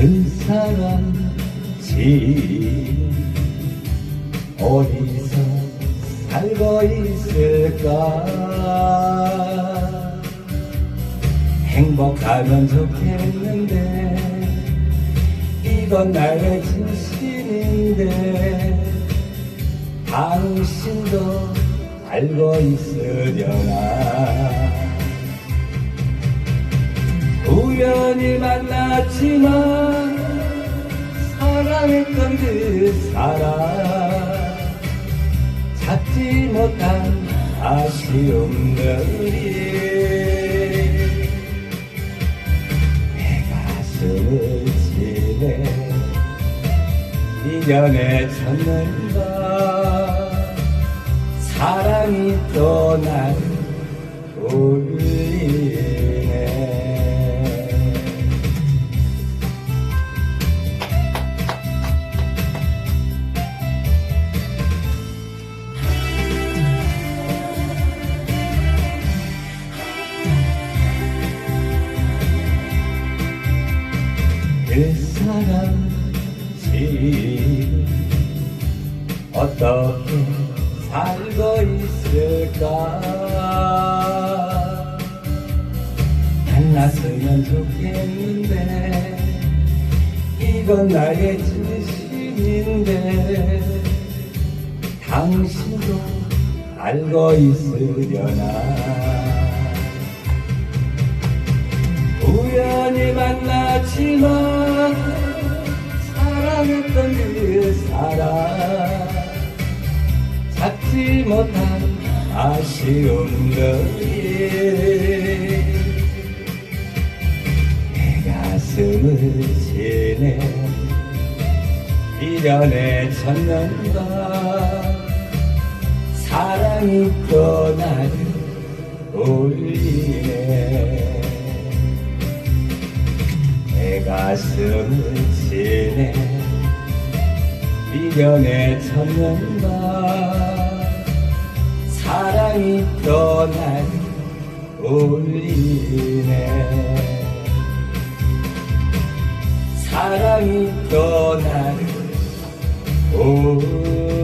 사람 지금 어디서 살고 있을까? 행복하면 좋겠는데 이건 나의 진심인데 당신도 알고 있으려나? 우연히 만났지만 사랑했던 그 사람. 찾지 못한 아쉬움들이 내 가슴을 지내 미련에 쳤는가 사랑이 또 나를 울 그 사람 어떻게 살고 있을까 만났으면 좋겠는데 이건 나의 진심인데 당신도 알고 있으려나? 우연히 만났지만 그 사람 찾지 못한 아쉬움들이 내 가슴을 지내 미련에 쳤는가 사랑이 또 나를 울리네. 내 가슴을 지내 미련에 젖는다. 사랑이 떠날 울리네 사랑이 떠날 울리네